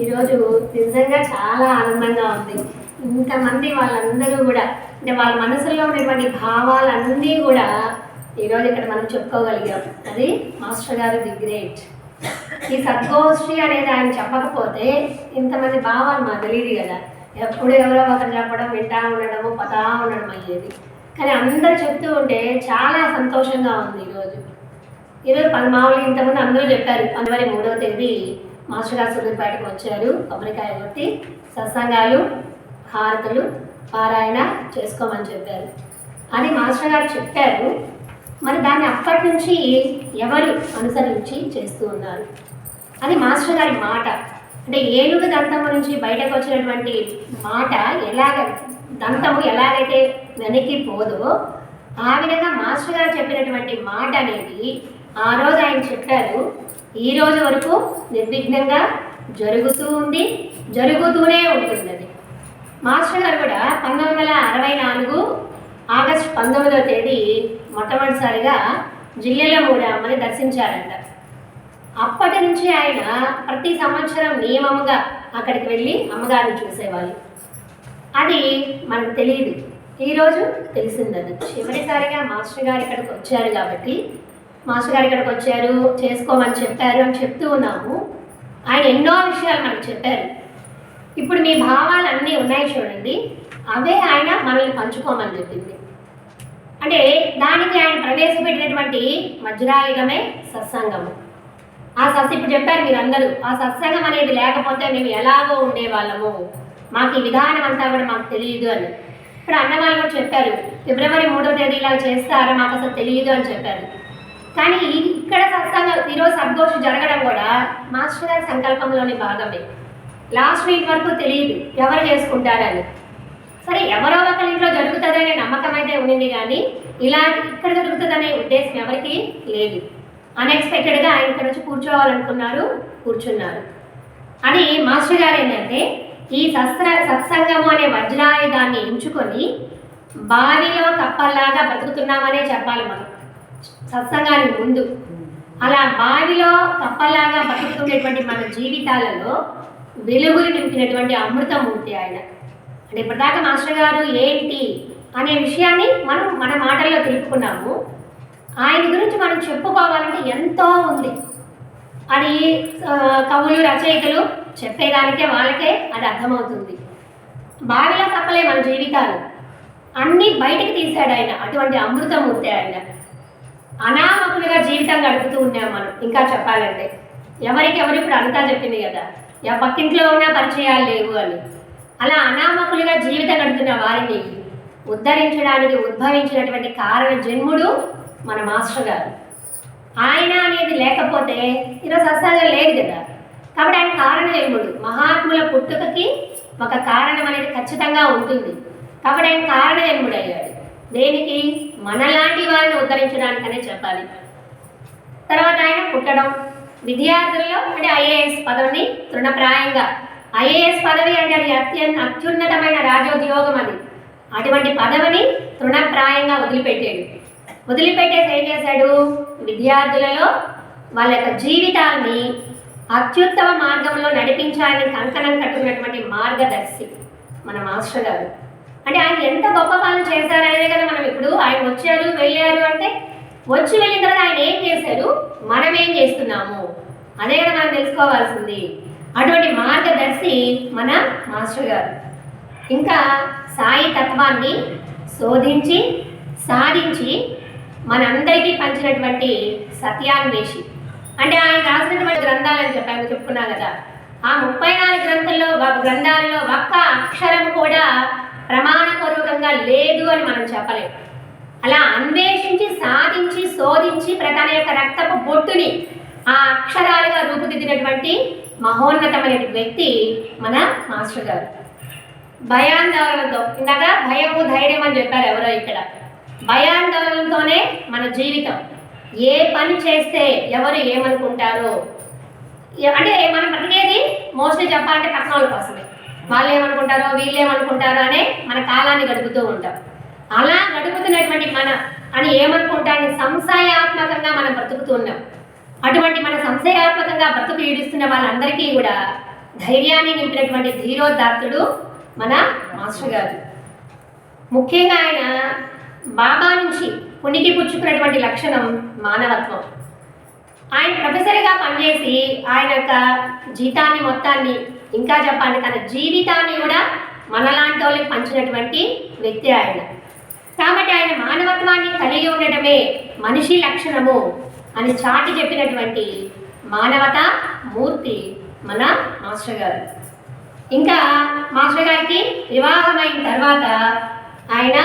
ఈరోజు నిజంగా చాలా ఆనందంగా ఉంది. ఇంతమంది వాళ్ళందరూ కూడా అంటే వాళ్ళ మనసులో ఉన్నటువంటి భావాలన్నీ కూడా ఈరోజు ఇక్కడ మనం చెప్పుకోగలిగాం. అది మాస్టర్ గారు ది గ్రేట్. ఈ సద్గోష్ఠి అనేది ఆయన చెప్పకపోతే ఇంతమంది భావాలు మాకు తెలియదు కదా. ఎప్పుడు ఎవరో ఒకరు చెప్పడం వింటా ఉండడము పతా ఉండడం అయ్యేది. కానీ అందరూ చెప్తూ ఉంటే చాలా సంతోషంగా ఉంది ఈరోజు. ఈరోజు పది మామూలుగా ఇంతకుముందు అందరూ చెప్పారు జనవరి మూడవ తేదీ మాస్టర్ గారు సూర్యపేటకు వచ్చారు. కొబ్బరికాయ కొట్టి సత్సంగాలు హారతులు పారాయణ చేసుకోమని చెప్పారు. అని మాస్టర్ గారు చెప్పారు మరి దాన్ని అప్పటి నుంచి ఎవరు అనుసరించి చేస్తూ ఉన్నారు? అది మాస్టర్ గారి మాట. అంటే ఏనుగు దంతము నుంచి బయటకు వచ్చినటువంటి మాట ఎలాగ దంతము ఎలాగైతే వెనక్కి పోదో ఆ విధంగా మాస్టర్ గారు చెప్పినటువంటి మాట అనేది ఆ రోజు ఆయన చెప్పారు ఈ రోజు వరకు నిర్విఘ్నంగా జరుగుతూ ఉంది జరుగుతూనే ఉంటుంది మాస్టర్ గారు కూడా పంతొమ్మిది వందల అరవై నాలుగు ఆగస్టు పంతొమ్మిదవ తేదీ మొట్టమొదటిసారిగా జిల్లాలో మూడు అమ్మని దర్శించారంట. అప్పటి నుంచి ఆయన ప్రతి సంవత్సరం నియమముగా అక్కడికి వెళ్ళి అమ్మగారిని చూసేవాళ్ళు. అది మనకు తెలియదు ఈరోజు తెలిసిందది. చివరిసారిగా మాస్టర్ గారు ఇక్కడికి వచ్చారు కాబట్టి మాస్టర్ గారు ఇక్కడికి వచ్చారు చేసుకోమని చెప్పారు అని చెప్తూ ఉన్నాము. ఆయన ఎన్నో విషయాలు మనకు చెప్పారు. ఇప్పుడు మీ భావాలు అన్నీ ఉన్నాయి చూడండి. అవే ఆయన మనల్ని పంచుకోమని చెప్పింది. అంటే దానికి ఆయన ప్రవేశపెట్టినటువంటి మధ్యరాయుగమే సత్సంగము. ఆ సత్స ఇప్పుడు చెప్పారు మీరు అందరూ ఆ సత్సంగం అనేది లేకపోతే మేము ఎలాగో ఉండేవాళ్ళము. మాకు ఈ విధానం అంతా కూడా మాకు తెలియదు అని. ఇప్పుడు అన్నవాళ్ళు కూడా చెప్పారు ఫిబ్రవరి మూడో తేదీ ఇలా చేస్తారా మాకు అసలు తెలియదు అని చెప్పారు. కానీ ఇక్కడ సత్సంగం ఈరోజు సంతోషం జరగడం కూడా మాస్టర్ గారి సంకల్పంలోని భాగమే. లాస్ట్ వీక్ వరకు తెలియదు ఎవరు చేసుకుంటారని. సరే ఎవరో ఒకరి ఇంట్లో జరుగుతుందనే నమ్మకం అయితే ఉండింది కానీ ఇలా ఇక్కడ జరుగుతుందనే ఉద్దేశం ఎవరికి లేదు. అన్ఎక్స్పెక్టెడ్గా ఆయన ఇక్కడ వచ్చి కూర్చోవాలనుకున్నారు కూర్చున్నారు. అని మాస్టర్ గారు ఏంటంటే ఈ సస్త్ర సత్సంగము అనే వజ్రాయుధాన్ని ఎంచుకొని బావిలో కప్పల్లాగా బ్రతుకుతున్నామనే చెప్పాలి మనం. సత్సంగానికి ముందు. అలా బావిలో కప్పల్లాగా బతుకుతున్నటువంటి మన జీవితాలలో వెలుగులు నింపినటువంటి అమృతమూర్తి ఆయన. అంటే ఇప్పటిదాకా మాస్టర్ గారు ఏంటి అనే విషయాన్ని మనం మన మాటల్లో తెలుపుకున్నాము. ఆయన గురించి మనం చెప్పుకోవాలంటే ఎంతో ఉంది. అది కవులు రచయితలు చెప్పేదానికే వాళ్ళకే అది అర్థమవుతుంది. బావిలో కప్పలే మన జీవితాలు. అన్నీ బయటికి తీశాడు ఆయన అటువంటి అమృతమూర్తి ఆయన. అనామకులుగా జీవితం గడుపుతూ ఉన్నాం మనం. ఇంకా చెప్పాలంటే ఎవరికి ఎవరు ఇప్పుడు అంతా చెప్పింది కదా? ఎవ పక్కింట్లో ఉన్న పరిచయాలు లేవు అని. అలా అనామకులుగా జీవితం గడుపుతున్న వారిని ఉద్ధరించడానికి ఉద్భవించినటువంటి కారణ జన్ముడు మన మాస్టర్ గారు. ఆయన అనేది లేకపోతే ఈరోజు అసలు లేదు కదా? కాబట్టి ఆయన కారణ జన్ముడు. మహాత్ముల పుట్టుకకి ఒక కారణం అనేది ఖచ్చితంగా ఉంటుంది. కాబట్టి ఆయన కారణ జన్ముడు అయ్యాడు దేనికి? మనలాంటి వారిని ఉద్ధరించడానికనే చెప్పాలి. తర్వాత ఆయన పుట్టడం. విద్యార్థుల్లో అంటే ఐఏఎస్ పదవిని తృణప్రాయంగా. ఐఏఎస్ పదవి అంటే అది అత్యంత అత్యున్నతమైన రాజోద్యోగం అది. అటువంటి పదవిని తృణప్రాయంగా వదిలిపెట్టాడు. వదిలిపెట్టేసి ఏం చేశాడు? విద్యార్థులలో వాళ్ళ యొక్క జీవితాన్ని అత్యుత్తమ మార్గంలో నడిపించాలని కంకణం కట్టుకున్నటువంటి మార్గదర్శి మన మాస్టర్ గారు. అంటే ఆయన ఎంత గొప్ప పనులు చేశారనేదే కదా మనం ఇప్పుడు ఆయన వచ్చారు వెళ్ళారు అంటే వచ్చి వెళ్ళిన తర్వాత ఆయన ఏం చేశారు? మనం ఏం చేస్తున్నాము? అదే కదా మనం తెలుసుకోవాల్సింది. అటువంటి మార్గదర్శి మన మాస్టర్ గారు. ఇంకా సాయి తత్వాన్ని శోధించి సాధించి మనందరికీ పంచినటువంటి సత్యాన్వేషి. అంటే ఆయన రాసినటువంటి గ్రంథాలని చెప్పాము చెప్పుకున్నా కదా. ఆ ముప్పై నాలుగు గ్రంథాల్లో గ్రంథాలలో ఒక్క అక్షరం కూడా ప్రమాణపూర్వకంగా లేదు అని మనం చెప్పలేము. అలా అన్వేషించి సాధించి శోధించి తన యొక్క రక్తపు బొట్టుని ఆ అక్షరాలుగా రూపుదిద్దినటువంటి మహోన్నతమైన వ్యక్తి మన మాస్టర్ గారు. భయాందోళనతో ఇందాక భయము ధైర్యం అని చెప్పారు ఎవరో ఇక్కడ. భయాందోళనతోనే మన జీవితం. ఏ పని చేస్తే ఎవరు ఏమనుకుంటారో? అంటే మనం బ్రతికేది మోస్ట్లీ చెప్పాలంటే పక్కన వాళ్ళ కోసమే. వాళ్ళు ఏమనుకుంటారో వీళ్ళు ఏమనుకుంటారో అనే మన కాలాన్ని గడుపుతూ ఉంటాం. అలా గడుపుతున్నటువంటి మన అని ఏమనుకుంటాన్ని సంశయాత్మకంగా మనం బ్రతుకుతూ ఉన్నాం. అటువంటి మన సంశయాత్మకంగా బ్రతుకు ఈడుస్తున్న వాళ్ళందరికీ కూడా ధైర్యాన్ని నింపినటువంటి ధీరోదాత్తుడు మన మాస్టర్ గారు. ముఖ్యంగా ఆయన బాబా నుంచి పుణికి పుచ్చుకున్నటువంటి లక్షణం మానవత్వం. ఆయన ప్రొఫెసర్గా పనిచేసి ఆయన యొక్క జీతాన్ని మొత్తాన్ని ఇంకా చెప్పాలి తన జీవితాన్ని కూడా మనలాంటి వాళ్ళకి పంచినటువంటి వ్యక్తి ఆయన. కాబట్టి ఆయన మానవత్వాన్ని కలిగి ఉండటమే మనిషి లక్షణము అని చాటి చెప్పినటువంటి మానవత మూర్తి మన మాస్టర్ గారు. ఇంకా మాస్టర్ గారికి వివాహమైన తర్వాత ఆయన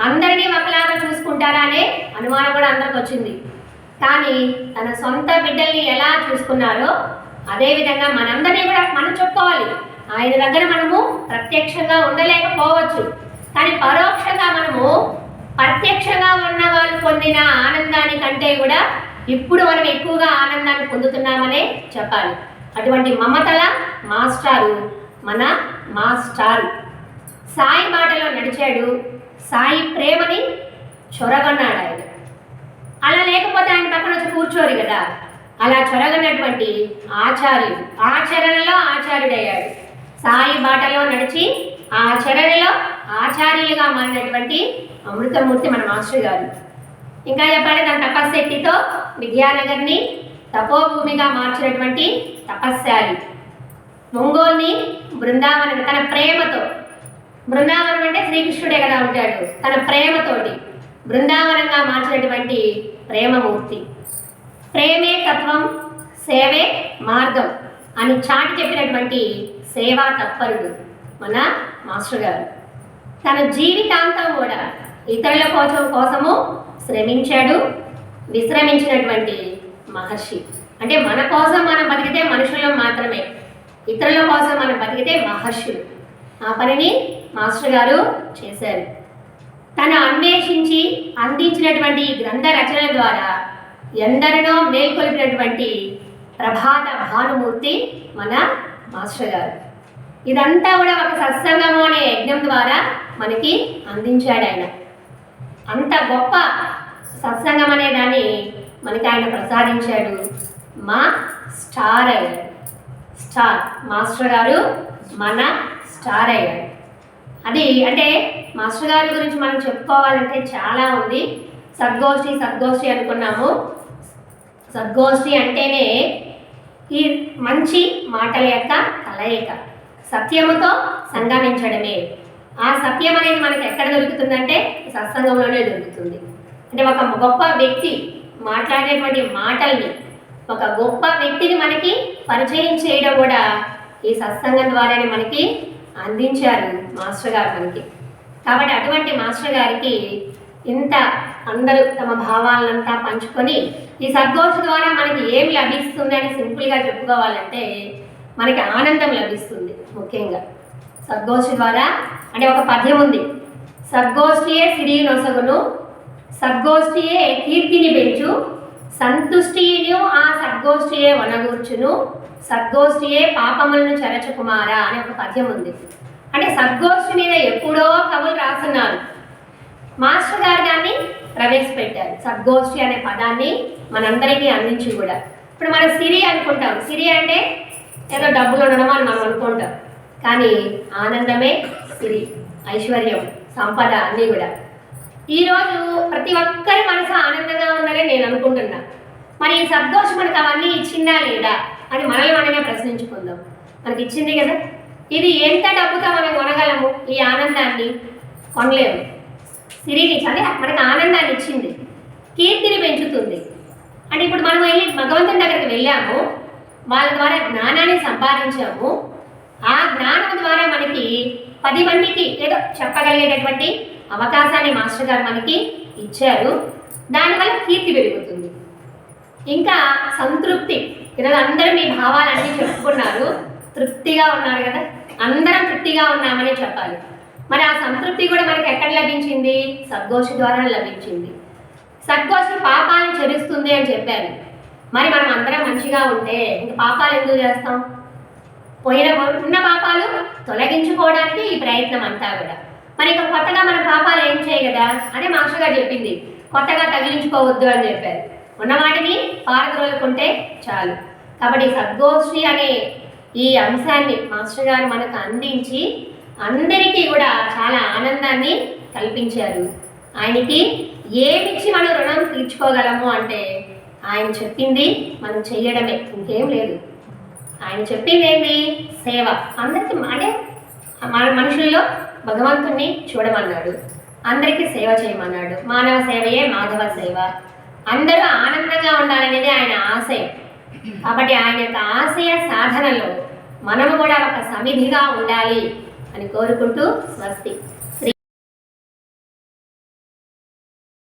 అందరినీ ఒకలాగా చూసుకుంటారా అనే అనుమానం కూడా అందరికి వచ్చింది కానీ తన సొంత బిడ్డల్ని ఎలా చూసుకున్నారో అదేవిధంగా మనందరినీ కూడా మనం చెప్పుకోవాలి. ఆయన దగ్గర మనము ప్రత్యక్షంగా ఉండలేకపోవచ్చు. కానీ పరోక్షంగా మనము ప్రత్యక్షంగా ఉన్న వాళ్ళు పొందిన ఆనందాని కంటే కూడా ఇప్పుడు మనం ఎక్కువగా ఆనందాన్ని పొందుతున్నామనే చెప్పాలి. అటువంటి మమతల మాస్టారు మన మాస్టారు. సాయి బాటలో నడిచాడు సాయి ప్రేమని చొరగొన్నాడు ఆయన అలా లేకపోతే ఆయన పక్కన వచ్చి కూర్చోరు కదా. అలా చొరగనటువంటి ఆచార్యుడు ఆచరణలో ఆచార్యుడయ్యాడు. సాయి బాటలో నడిచి ఆచరణలో ఆచార్యులుగా మారినటువంటి అమృతమూర్తి మన మాస్టర్ గారు. ఇంకా చెప్పాలి తన తపశ్శక్తితో విద్యానగర్ని తపోభూమిగా మార్చినటువంటి తపస్శాలి ఒంగోల్ని బృందావనం తన ప్రేమతో బృందావనం అంటే శ్రీకృష్ణుడే కదా ఉంటాడు తన ప్రేమతోటి బృందావనంగా మార్చినటువంటి ప్రేమమూర్తి. ప్రేమే తత్వం సేవే మార్గం అని చాటి చెప్పినటువంటి సేవా తత్పరుడు మన మాస్టర్ గారు. తన జీవితాంతం కూడా ఇతరుల కోసం కోసము శ్రమించాడు విశ్రమించినటువంటి మహర్షి. అంటే మన కోసం మనం బతికితే మనుషుల్లో మాత్రమే ఇతరుల కోసం మనం బతికితే మహర్షులు. ఆ పనిని మాస్టర్ గారు చేశారు. తను అన్వేషించి అందించినటువంటి ఈ గ్రంథ రచన ద్వారా ఎందరినో మేల్కొలిపినటువంటి ప్రభాత భానుమూర్తి మన మాస్టర్ గారు. ఇదంతా కూడా ఒక సత్సంగము అనే యజ్ఞం ద్వారా మనకి అందించాడు ఆయన. అంత గొప్ప సత్సంగం అనే దాన్ని మనకి ఆయన ప్రసాదించాడు మా స్టార్ అయ్యాడు స్టార్ మాస్టర్ గారు మన స్టార్ అయ్యాడు అది అంటే మాస్టర్ గారి గురించి మనం చెప్పుకోవాలంటే చాలా ఉంది. సద్గోష్ఠి సద్గోష్ఠి అనుకున్నాము. సద్గోష్ఠి అంటేనే ఈ మంచి మాటల యొక్క కలయిక. సత్యముతో సంగమించడమే. ఆ సత్యం అనేది మనకి ఎక్కడ దొరుకుతుందంటే సత్సంగంలోనే దొరుకుతుంది. అంటే ఒక గొప్ప వ్యక్తి మాట్లాడేటువంటి మాటల్ని ఒక గొప్ప వ్యక్తిని మనకి పరిచయం చేయడం కూడా ఈ సత్సంగం ద్వారానే మనకి అందించారు మాస్టర్ గారు మనకి. కాబట్టి అటువంటి మాస్టర్ గారికి ఇంత అందరూ తమ భావాలంతా పంచుకొని ఈ సద్గోష్ఠి ద్వారా మనకి ఏం లభిస్తుంది అని సింపుల్గా చెప్పుకోవాలంటే మనకి ఆనందం లభిస్తుంది ముఖ్యంగా. సద్గోష్ఠి ద్వారా అంటే ఒక పద్యం ఉంది. సద్గోష్ఠియే సిరి నొసగును సద్గోష్ఠియే కీర్తిని పెంచు సంతుష్టిను ఆ సద్గోష్ఠియే వనగూర్చును సద్గోష్ఠియే పాపములను చరచకుమారా అనే ఒక పద్యం ఉంది. అంటే సద్గోష్ఠి మీద ఎప్పుడో కవులు రాస్తున్నారు. మాస్టర్ గారు దాన్ని ప్రవేశపెట్టారు. సద్గోష్ఠి అనే పదాన్ని మనందరికీ అందించి కూడా. ఇప్పుడు మనం సిరి అనుకుంటాం. సిరి అంటే ఏదో డబ్బులు ఉండడం అని మనం అనుకుంటాం. కానీ ఆనందమే సిరి ఐశ్వర్యం సంపద అన్నీ కూడా. ఈరోజు ప్రతి ఒక్కరి మనసు ఆనందంగా ఉందని నేను అనుకుంటున్నా. మరి ఈ సద్గోష్ మనకు అవన్నీ ఇచ్చిందా లేదా అని మనల్ని మనమే ప్రశ్నించుకుందాం. మనకి ఇచ్చింది కదా? ఇది ఎంత డబ్బుతో మనం కొనగలము? ఈ ఆనందాన్ని కొనలేము. సిరిని అదే మనకు ఆనందాన్ని ఇచ్చింది. కీర్తిని పెంచుతుంది. అంటే ఇప్పుడు మనం వెళ్ళి భగవంతుని దగ్గరికి వెళ్ళాము. వాళ్ళ ద్వారా జ్ఞానాన్ని సంపాదించాము. ఆ జ్ఞానం ద్వారా మనకి పది మందికి ఏదో చెప్పగలిగేటటువంటి అవకాశాన్ని మాస్టర్ గారు మనకి ఇచ్చారు. దానివల్ల కీర్తి పెరుగుతుంది. ఇంకా సంతృప్తి. ఈరోజు అందరూ మీ భావాలన్నీ చెప్పుకున్నారు. తృప్తిగా ఉన్నారు కదా? అందరం తృప్తిగా ఉన్నామని చెప్పాలి. మరి ఆ సంతృప్తి కూడా మనకి ఎక్కడ లభించింది? సద్గోషి ద్వారా లభించింది. సద్గోషి పాపాలను చెరుస్తుంది అని చెప్పారు. మరి మనం అందరం మంచిగా ఉంటే ఇంక పాపాలు ఎందుకు చేస్తాం? పోయిన ఉన్న పాపాలు తొలగించుకోవడానికి ఈ ప్రయత్నం అంతా కూడా. మరి ఇక కొత్తగా మన పాపాలు ఏం చేయ కదా? అని మాస్టర్ చెప్పింది. కొత్తగా తగిలించుకోవద్దు అని చెప్పారు. ఉన్న వాటిని పారద్రోలుకుంటే చాలు. కాబట్టి సద్గోష్ఠి అనే ఈ అంశాన్ని మాస్టర్ గారు మనకు అందించి అందరికీ కూడా చాలా ఆనందాన్ని కల్పించారు. ఆయనకి ఏమిచ్చి మనం రుణం తీర్చుకోగలము అంటే ఆయన చెప్పింది మనం చెయ్యడమే ఇంకేం లేదు. ఆయన చెప్పింది ఏంటి సేవ. అందరికీ అంటే మన మనుషుల్లో భగవంతుణ్ణి చూడమన్నాడు. అందరికీ సేవ చేయమన్నాడు. మానవ సేవయే మాధవ సేవ. అందరూ ఆనందంగా ఉండాలనేది ఆయన ఆశయం. కాబట్టి ఆయన యొక్క ఆశయ సాధనలో మనము కూడా ఒక సమిధిగా ఉండాలి. అని కోరుకుంటూ స్వస్తి.